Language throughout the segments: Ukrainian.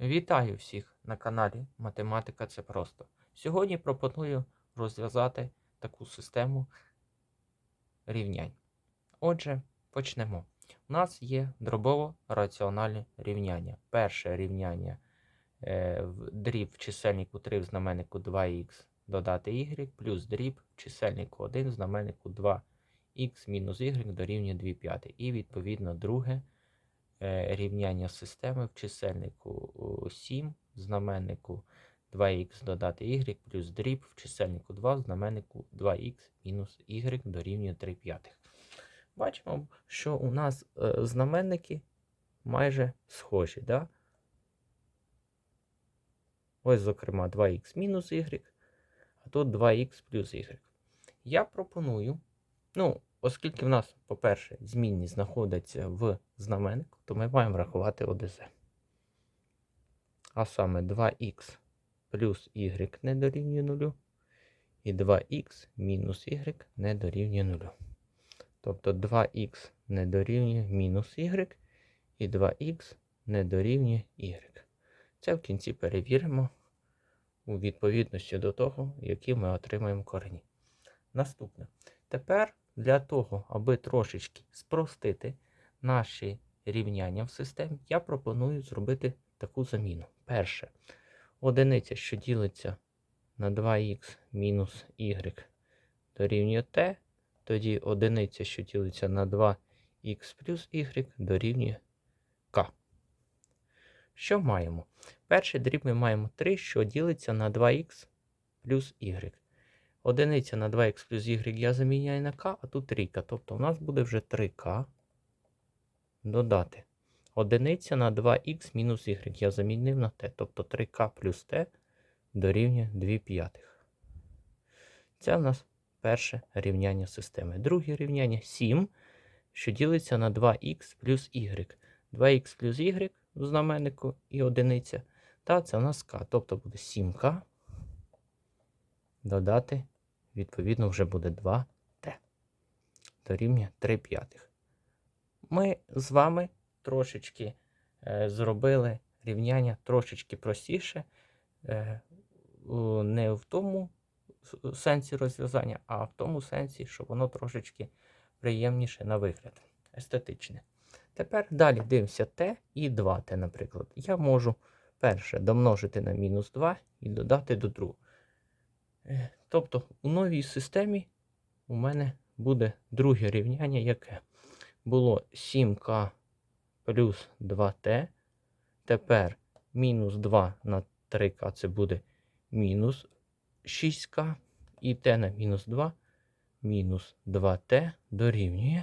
Вітаю всіх на каналі Математика це просто. Сьогодні пропоную розв'язати таку систему рівнянь. Отже, почнемо. У нас є дробово-раціональне рівняння. Перше рівняння е, дріб в чисельнику 3 в знаменнику 2х додати y, плюс дріб в чисельнику 1 в знаменнику 2х мінус y дорівнює 2 п'яти. І відповідно друге рівняння системи в чисельнику 7, в знаменнику 2х додати y плюс дріб в чисельнику 2, в знаменнику 2х мінус y дорівнює 3 п'ятих. Бачимо, що у нас е, знаменники майже схожі. Да? Ось, зокрема, 2х мінус y, а тут 2х плюс y. Я пропоную, ну, оскільки в нас, по-перше, змінні знаходяться в знаменнику, то ми маємо рахувати ОДЗ. А саме 2х плюс y не дорівнює 0, і 2х мінус y не дорівнює 0. Тобто 2х не дорівнює мінус y, і 2х не дорівнює y. Це в кінці перевіримо у відповідності до того, які ми отримаємо корені. Наступне. Тепер для того, аби трошечки спростити наші рівняння в системі, я пропоную зробити таку заміну. Перше. Одиниця, що ділиться на 2х мінус y дорівнює t, тоді одиниця, що ділиться на 2х плюс y дорівнює k. Що маємо? Перший дріб ми маємо 3, що ділиться на 2х плюс y. Одиниця на 2х плюс y я заміняю на k, а тут трійка. Тобто у нас буде вже 3k додати. Одиниця на 2х мінус y я замінив на t. Тобто 3k плюс t дорівнює 2 п'ятих. Це у нас перше рівняння системи. Друге рівняння 7, що ділиться на 2х плюс y. 2х плюс y в знаменнику і одиниця. Та це у нас k. Тобто буде 7k. Додати, відповідно, вже буде 2t. Дорівнює 3 п'ятих. Ми з вами трошечки е, зробили рівняння трошечки простіше. Е, не в тому сенсі розв'язання, а в тому сенсі, що воно трошечки приємніше на вигляд, естетичне. Тепер далі дивимося t і 2t, наприклад. Я можу перше домножити на мінус 2 і додати до другого. Е, Тобто у новій системі у мене буде друге рівняння, яке було 7k плюс 2t. Тепер мінус 2 на 3k це буде мінус 6к. І t на мінус 2 мінус 2t дорівнює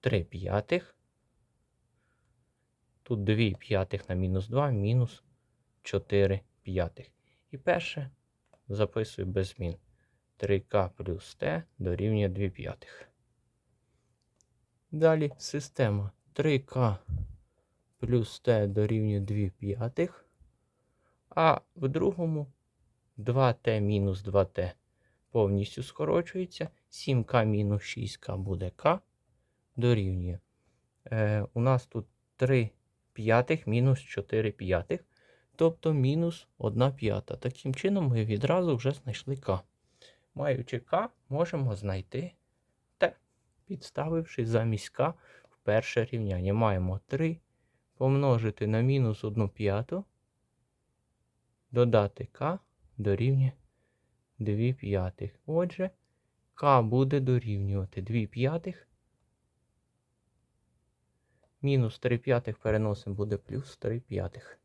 3 п'ятих. Тут 2 п'ятих на мінус 2 мінус 4 п'ятих. І перше записую без змін. 3k плюс t дорівнює 2 п'ятих. Далі система 3k плюс t дорівнює 2 п'ятих. А в другому 2t мінус 2t повністю скорочується. 7k мінус 6k буде k дорівнює. Е, у нас тут 3 п'ятих мінус 4 п'ятих, тобто мінус 1 п'ята. Таким чином ми відразу вже знайшли k. Маючи k, можемо знайти t, підставивши замість k в перше рівняння. Маємо 3 помножити на мінус 1 п'яту, додати k дорівнює 2 п'ятих. Отже, k буде дорівнювати 2 п'ятих. Мінус 3 п'ятих переносимо буде плюс 3 п'ятих.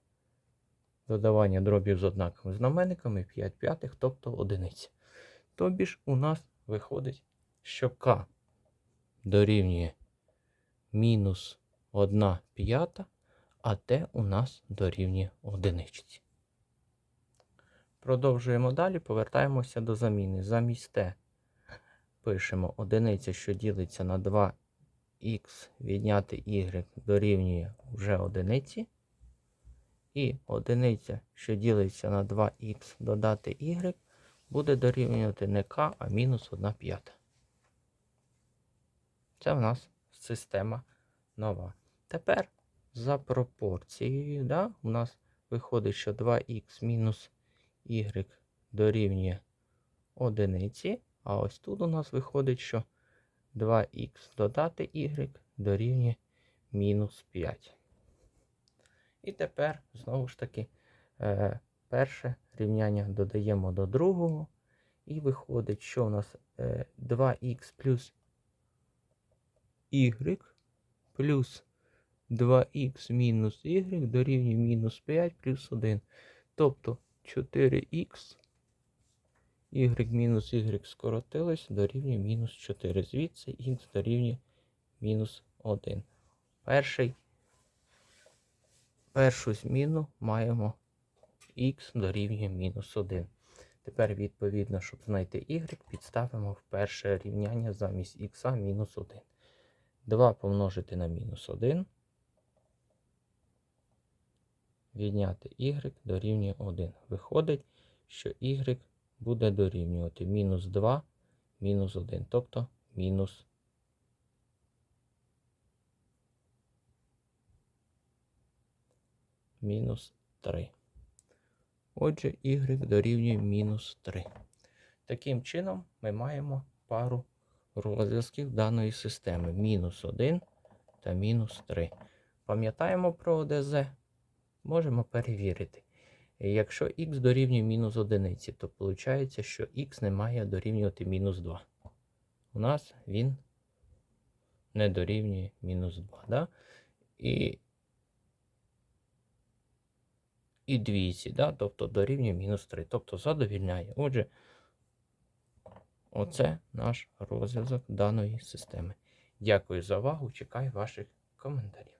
Додавання дробів з однаковими знаменниками 5 п'ятих, тобто одиниця. Тобі ж у нас виходить, що k дорівнює мінус 1 п'ята, а t у нас дорівнює одиничці. Продовжуємо далі, повертаємося до заміни. Замість t пишемо одиниця, що ділиться на 2х відняти y дорівнює вже одиниці. І одиниця, що ділиться на 2х додати y, буде дорівнювати не k, а мінус 1 п'ята. Це в нас система нова. Тепер за пропорцією, да, у нас виходить, що 2х мінус y дорівнює одиниці. А ось тут у нас виходить, що 2х додати y дорівнює мінус 5. І тепер, знову ж таки, е, перше рівняння додаємо до другого. І виходить, що у нас е, 2х плюс y плюс 2х мінус y дорівнює мінус 5 плюс 1. Тобто 4х, y мінус y скоротилось дорівнює мінус 4. Звідси х дорівнює мінус 1. Перший, першу зміну маємо х дорівнює мінус 1. Тепер, відповідно, щоб знайти y, підставимо в перше рівняння замість х мінус 1. 2 помножити на мінус 1. Відняти y дорівнює 1. Виходить, що y буде дорівнювати мінус 2 мінус 1, тобто мінус мінус 3. Отже, y дорівнює мінус 3. Таким чином, ми маємо пару розв'язків даної системи мінус 1 та мінус 3. Пам'ятаємо про ОДЗ? Можемо перевірити. Якщо х дорівнює мінус 1, то виходить, що х не має дорівнювати мінус 2. У нас він не дорівнює мінус 2. Да? І і двійці, да? тобто дорівнює мінус 3. Тобто задовільняє. Отже, оце наш розв'язок даної системи. Дякую за увагу. Чекаю ваших коментарів.